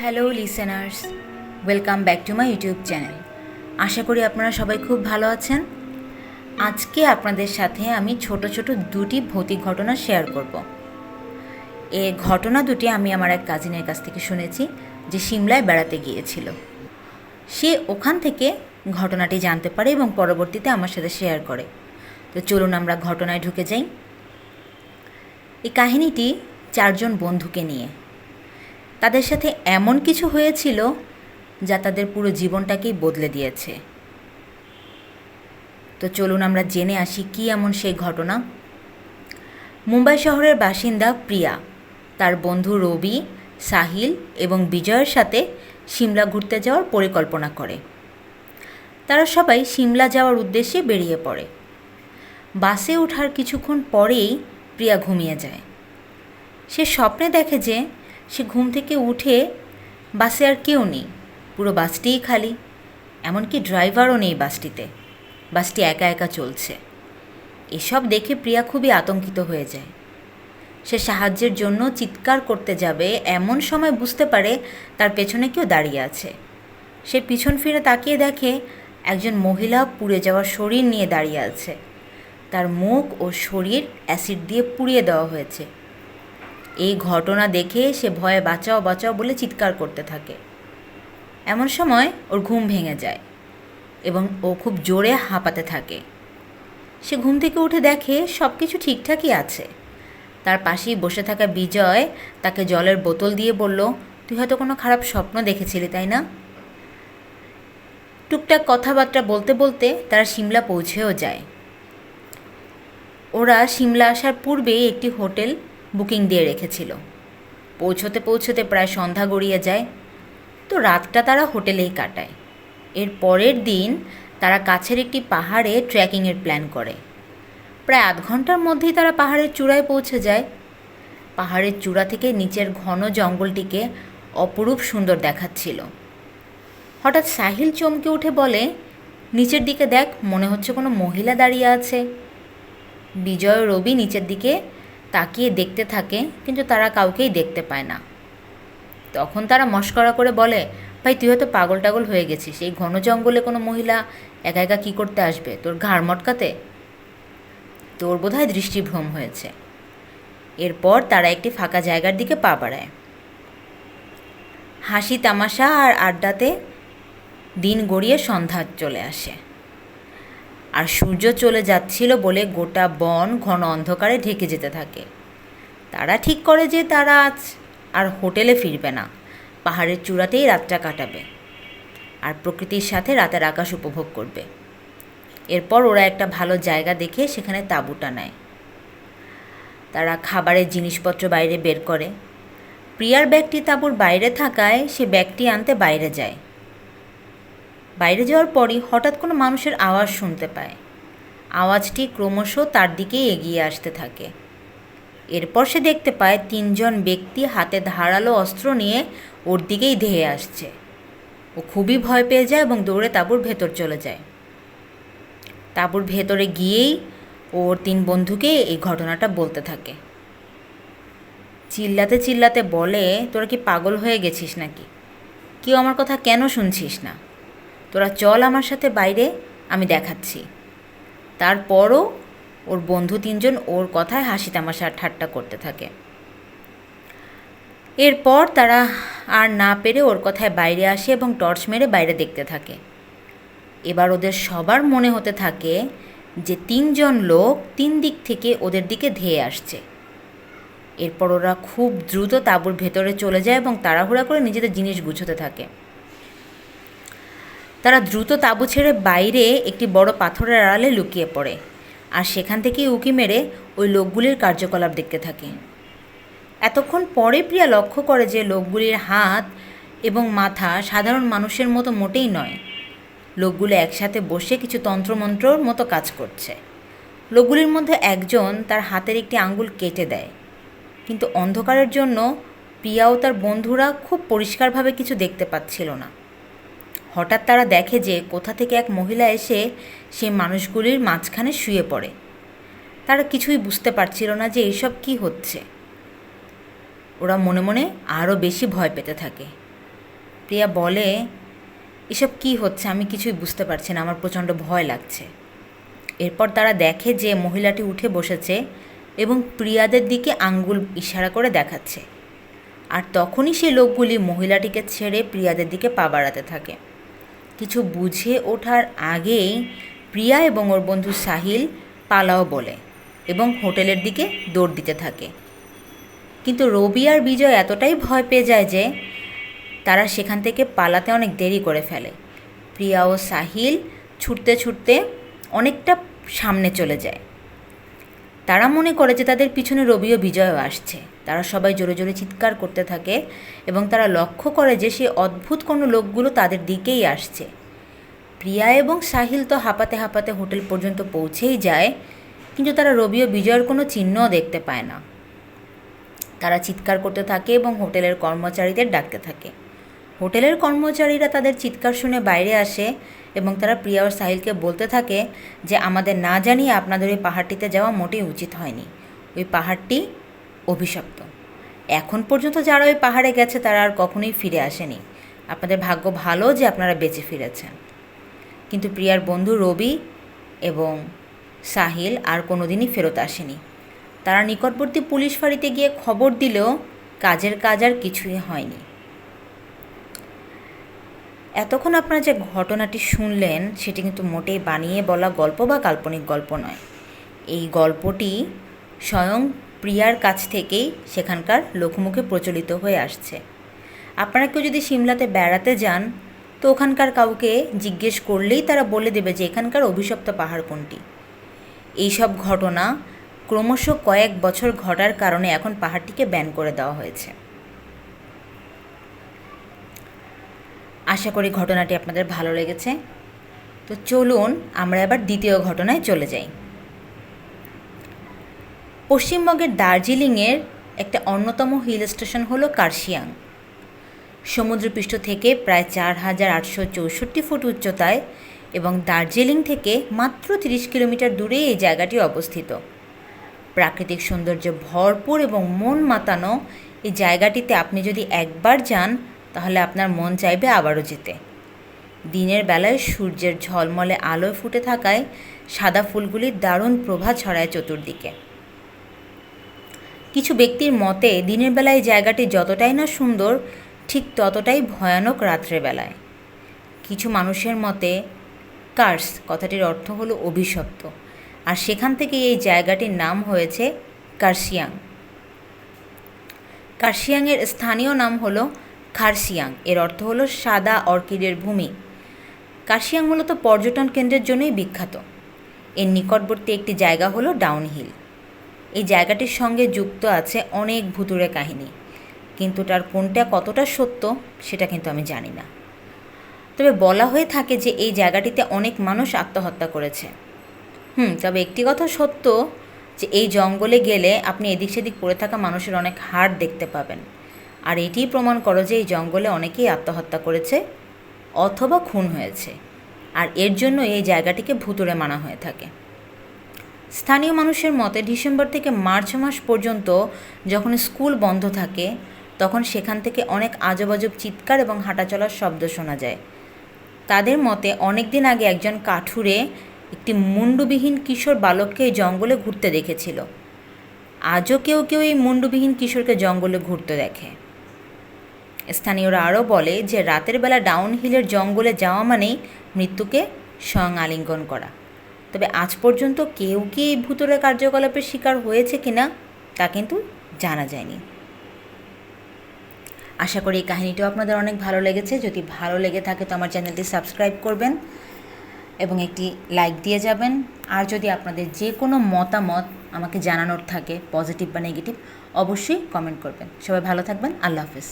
Hello listeners welcome back to my YouTube channel আশা করি আপনারা সবাই খুব ভালো আছেন। আজকে আপনাদের সাথে আমি ছোট ছোট দুটি ভৌতিক ঘটনা শেয়ার করব। এ ঘটনা দুটি আমি আমার এক কাজিনের কাছ থেকে শুনেছি, যে সিমলায় বেড়াতে গিয়েছিল। সে ওখান থেকে ঘটনাটি জানতে পারে এবং পরবর্তীতে আমার সাথে শেয়ার করে। তো চলুন আমরা ঘটনায় ঢুকে যাই। এই কাহিনীটি চারজন বন্ধুকে নিয়ে। তাদের সাথে এমন কিছু হয়েছিল যা তাদের পুরো জীবনটাকেই বদলে দিয়েছে। তো চলুন আমরা জেনে আসি কি এমন সেই ঘটনা। মুম্বাই শহরের বাসিন্দা প্রিয়া, তার বন্ধু রবি, সাহিল এবং বিজয়ের সাথে সিমলা ঘুরতে যাওয়ার পরিকল্পনা করে। তারা সবাই সিমলা যাওয়ার উদ্দেশ্যে বেরিয়ে পড়ে। বাসে ওঠার কিছুক্ষণ পরেই প্রিয়া ঘুমিয়ে যায়। সে স্বপ্নে দেখে যে সে ঘুম থেকে উঠে বাসে আর কেউ নেই, পুরো বাসটিই খালি। এমনকি ড্রাইভারও নেই বাসটিতে। বাসটি একা একা চলছে। এসব দেখে প্রিয়া খুবই আতঙ্কিত হয়ে যায়। সে সাহায্যের জন্য চিৎকার করতে যাবে, এমন সময় বুঝতে পারে তার পেছনে কেউ দাঁড়িয়ে আছে। সে পিছন ফিরে তাকিয়ে দেখে একজন মহিলা পুড়ে যাওয়ার শরীর নিয়ে দাঁড়িয়ে আছে। তার মুখ ও শরীর অ্যাসিড দিয়ে পুড়িয়ে দেওয়া হয়েছে। এই ঘটনা দেখে সে ভয়ে বাঁচাও বাঁচাও বলে চিৎকার করতে থাকে। এমন সময় ওর ঘুম ভেঙে যায় এবং ও খুব জোরে হাঁপাতে থাকে। সে ঘুম থেকে উঠে দেখে সব কিছু ঠিকঠাকই আছে। তার পাশেই বসে থাকা বিজয় তাকে জলের বোতল দিয়ে বলল, তুই হয়তো কোনো খারাপ স্বপ্ন দেখেছিলি, তাই না? টুকটাক কথাবার্তা বলতে বলতে তারা সিমলা পৌঁছেও যায়। ওরা সিমলা আসার পূর্বেই একটি হোটেল বুকিং দিয়ে রেখেছিল। পৌঁছতে পৌঁছতে প্রায় সন্ধ্যা গড়িয়ে যায়। তো রাতটা তারা হোটেলেই কাটায়। এর পরের দিন তারা কাছের একটি পাহাড়ে ট্রেকিংয়ের প্ল্যান করে। প্রায় আধ ঘণ্টার মধ্যেই তারা পাহাড়ের চূড়ায় পৌঁছে যায়। পাহাড়ের চূড়া থেকে নিচের ঘন জঙ্গলটিকে অপরূপ সুন্দর দেখাচ্ছিল। হঠাৎ সাহিল চমকে উঠে বলে, নিচের দিকে দেখ, মনে হচ্ছে কোনো মহিলা দাঁড়িয়ে আছে। বিজয় রবি নিচের দিকে তাকিয়ে দেখতে থাকে, কিন্তু তারা কাউকেই দেখতে পায় না। তখন তারা মস্করা করে বলে, ভাই, তুই হয়তো পাগল টাগল হয়ে গেছিস। এই ঘন জঙ্গলে কোনো মহিলা একা একা কী করতে আসবে? তোর ঘাড় মটকাতে? তোর বোধহয় দৃষ্টিভ্রম হয়েছে। এরপর তারা একটি ফাঁকা জায়গার দিকে পা বাড়ায়। হাসি তামাশা আর আড্ডাতে দিন গড়িয়ে সন্ধ্যা চলে আসে। আর সূর্য চলে যাচ্ছিল বলে গোটা বন ঘন অন্ধকারে ঢেকে যেতে থাকে। তারা ঠিক করে যে তারা আজ আর হোটেলে ফিরবে না, পাহাড়ের চূড়াতেই রাতটা কাটাবে আর প্রকৃতির সাথে রাতের আকাশ উপভোগ করবে। এরপর ওরা একটা ভালো জায়গা দেখে সেখানে তাঁবুটা নেয়। তারা খাবারের জিনিসপত্র বাইরে বের করে। প্রিয়ার ব্যাগটি তাঁবুর বাইরে থাকায় সে ব্যাগটি আনতে বাইরে যায়। বাইরে যাওয়ার পরই হঠাৎ কোনো মানুষের আওয়াজ শুনতে পায়। আওয়াজটি ক্রমশ তার দিকেই এগিয়ে আসতে থাকে। এরপর সে দেখতে পায় তিনজন ব্যক্তি হাতে ধারালো অস্ত্র নিয়ে ওর দিকেই ধেয়ে আসছে। ও খুবই ভয় পেয়ে যায় এবং দৌড়ে তাঁবুর ভেতর চলে যায়। তাঁবুর ভেতরে গিয়েই ওর তিন বন্ধুকে এই ঘটনাটা বলতে থাকে। চিল্লাতে চিল্লাতে বলে, তোরা কি পাগল হয়ে গেছিস নাকি? কেউ আমার কথা কেন শুনছিস না? তোরা চল আমার সাথে বাইরে, আমি দেখাচ্ছি। তারপরও ওর বন্ধু তিনজন ওর কথায় হাসি তামাশা, ঠাট্টা করতে থাকে। এরপর তারা আর না পেরে ওর কথায় বাইরে আসে এবং টর্চ মেরে বাইরে দেখতে থাকে। এবার ওদের সবার মনে হতে থাকে যে তিনজন লোক তিন দিক থেকে ওদের দিকে ধেয়ে আসছে। এরপর ওরা খুব দ্রুত তাঁবুর ভেতরে চলে যায় এবং তাড়াহুড়া করে নিজেদের জিনিস গুছোতে থাকে। তারা দ্রুত তাঁবু ছেড়ে বাইরে একটি বড় পাথরের আড়ালে লুকিয়ে পড়ে। আর সেখান থেকেই উকি মেরে ওই লোকগুলির কার্যকলাপ দেখতে থাকে। এতক্ষণ পরে প্রিয়া লক্ষ্য করে যে লোকগুলির হাত এবং মাথা সাধারণ মানুষের মতো মোটেই নয়। লোকগুলো একসাথে বসে কিছু তন্ত্রমন্ত্রর মতো কাজ করছে। লোকগুলির মধ্যে একজন তার হাতের একটি আঙ্গুল কেটে দেয়। কিন্তু অন্ধকারের জন্য প্রিয়া ও তার বন্ধুরা খুব পরিষ্কারভাবে কিছু দেখতে পাচ্ছিল না। হঠাৎ তারা দেখে যে কোথা থেকে এক মহিলা এসে সে মানুষগুলির মাঝখানে শুয়ে পড়ে। তারা কিছুই বুঝতে পারছিল না যে এইসব কি হচ্ছে। ওরা মনে মনে আরও বেশি ভয় পেতে থাকে। প্রিয়া বলে, এসব কি হচ্ছে? আমি কিছুই বুঝতে পারছি না। আমার প্রচণ্ড ভয় লাগছে। এরপর তারা দেখে যে মহিলাটি উঠে বসেছে এবং প্রিয়াদের দিকে আঙ্গুল ইশারা করে দেখাচ্ছে। আর তখনই সেই লোকগুলি মহিলাটিকে ছেড়ে প্রিয়াদের দিকে পা বাড়াতে থাকে। কিছু বুঝে ওঠার আগেই প্রিয়া এবং ওর বন্ধু সাহিল পালাও বলে এবং হোটেলের দিকে দৌড় দিতে থাকে। কিন্তু রবি আর বিজয় এতটাই ভয় পেয়ে যায় যে তারা সেখান থেকে পালাতে অনেক দেরি করে ফেলে। প্রিয়া ও সাহিল ছুটতে ছুটতে অনেকটা সামনে চলে যায়। তারা মনে করে যে তাদের পিছনে রবি ও বিজয়ও আসছে। তারা সবাই জোরে জোরে চিৎকার করতে থাকে এবং তারা লক্ষ্য করে যে সেই অদ্ভুত কোনো লোকগুলো তাদের দিকেই আসছে। প্রিয়া এবং সাহিল তো হাঁপাতে হাঁপাতে হোটেল পর্যন্ত পৌঁছেই যায়, কিন্তু তারা রবি ও বিজয়ের কোনো চিহ্নও দেখতে পায় না। তারা চিৎকার করতে থাকে এবং হোটেলের কর্মচারীদের ডাকতে থাকে। হোটেলের কর্মচারীরা তাদের চিৎকার শুনে বাইরে আসে এবং তারা প্রিয়া ও সাহিলকে বলতে থাকে যে, আমাদের না জানিয়ে আপনাদের ওই পাহাড়টিতে যাওয়া মোটেই উচিত হয়নি। ওই পাহাড়টি অভিশপ্ত। এখন পর্যন্ত যারা ওই পাহাড়ে গেছে তারা আর কখনোই ফিরে আসেনি। আপনাদের ভাগ্য ভালো যে আপনারা বেঁচে ফিরেছেন। কিন্তু প্রিয়ার বন্ধু রবি এবং সাহিল আর কোনো দিনই ফেরত আসেনি। তারা নিকটবর্তী পুলিশ ফাঁড়িতে গিয়ে খবর দিলেও কাজের কাজ আর কিছুই হয়নি। এতক্ষণ আপনারা যে ঘটনাটি শুনলেন, সেটি কিন্তু মোটেই বানিয়ে বলা গল্প বা কাল্পনিক গল্প নয়। এই গল্পটি স্বয়ং প্রিয়ার কাছ থেকেই সেখানকার লোকমুখে প্রচলিত হয়ে আসছে। আপনারা কেউ যদি সিমলাতে বেড়াতে যান, তো ওখানকার কাউকে জিজ্ঞেস করলেই তারা বলে দেবে যে এখানকার অভিশপ্ত পাহাড় কোনটি। এইসব ঘটনা ক্রমশ কয়েক বছর ঘটার কারণে এখন পাহাড়টিকে ব্যান করে দেওয়া হয়েছে। আশা করি ঘটনাটি আপনাদের ভালো লেগেছে। তো চলুন, আমরা এবার দ্বিতীয় ঘটনায় চলে যাই। পশ্চিমবঙ্গের দার্জিলিংয়ের একটা অন্যতম হিল স্টেশন হলো কার্শিয়াং। সমুদ্রপৃষ্ঠ থেকে প্রায় চার হাজার আটশো চৌষট্টি ফুট উচ্চতায় এবং দার্জিলিং থেকে মাত্র তিরিশ কিলোমিটার দূরে এই জায়গাটি অবস্থিত। প্রাকৃতিক সৌন্দর্যে ভরপুর এবং মন মাতানো এই জায়গাটিতে আপনি যদি একবার যান, তাহলে আপনার মন চাইবে আবারও যেতে। দিনের বেলায় সূর্যের ঝলমলে আলোয় ফুটে থাকায় সাদা ফুলগুলির দারুণ প্রভা ছড়ায় চতুর্দিকে। কিছু ব্যক্তির মতে, দিনের বেলায় জায়গাটি যতটাই না সুন্দর, ঠিক ততটাই ভয়ানক রাত্রেবেলায় কিছু মানুষের মতে, কার্স কথাটির অর্থ হলো অভিশপ্ত। আর সেখান থেকে এই জায়গাটির নাম হয়েছে কার্শিয়াং। কার্শিয়াংয়ের স্থানীয় নাম হলো খারসিয়াং এর অর্থ হলো সাদা অর্কিডের ভূমি। কার্শিয়াং মূলত পর্যটন কেন্দ্রের জন্যই বিখ্যাত। এর নিকটবর্তী একটি জায়গা হলো ডাউনহিল। এই জায়গাটির সঙ্গে যুক্ত আছে অনেক ভুতুরে কাহিনী। কিন্তু তার কোনটা কতটা সত্য, সেটা কিন্তু আমি জানি না। তবে বলা হয়ে থাকে যে এই জায়গাটিতে অনেক মানুষ আত্মহত্যা করেছে। হুম, তবে একটি কথা সত্য যে এই জঙ্গলে গেলে আপনি এদিক সেদিক পড়ে থাকা মানুষের অনেক হাড় দেখতে পাবেন। আর এটিই প্রমাণ করো যে এই জঙ্গলে অনেকেই আত্মহত্যা করেছে অথবা খুন হয়েছে। আর এর জন্য এই জায়গাটিকে ভুতুরে মানা হয়ে থাকে। স্থানীয় মানুষের মতে ডিসেম্বর থেকে মার্চ মাস পর্যন্ত যখন স্কুল বন্ধ থাকে, তখন সেখান থেকে অনেক আজব আজব চিৎকার এবং হাঁটাচলার শব্দ শোনা যায়। তাদের মতে অনেক দিন আগে একজন কাঠুরে একটি মুন্ডুবিহীন কিশোর বালককে জঙ্গলে ঘুরতে দেখেছিল। আজও কেউ কেউ এই মুন্ডুবিহীন কিশোরকে জঙ্গলে ঘুরতে দেখে। স্থানীয়রা আরও বলে যে, রাতের বেলা ডাউন হিলের জঙ্গলে যাওয়া মানেই মৃত্যুকে স্বয়ং আলিঙ্গন করা। তবে আজ পর্যন্ত কেউ কি এই ভূতরে কার্যকলাপের শিকার হয়েছে কিনা তা কিন্তু জানা যায়নি। আশা করি এই কাহিনীটাও আপনাদের অনেক ভালো লেগেছে। যদি ভালো লেগে থাকে তো আমার চ্যানেলটি সাবস্ক্রাইব করবেন এবং একটি লাইক দিয়ে যাবেন। আর যদি আপনাদের যে কোনো মতামত আমাকে জানানোর থাকে, পজিটিভ বা নেগেটিভ, অবশ্যই কমেন্ট করবেন। সবাই ভালো থাকবেন। আল্লাহ হাফিজ।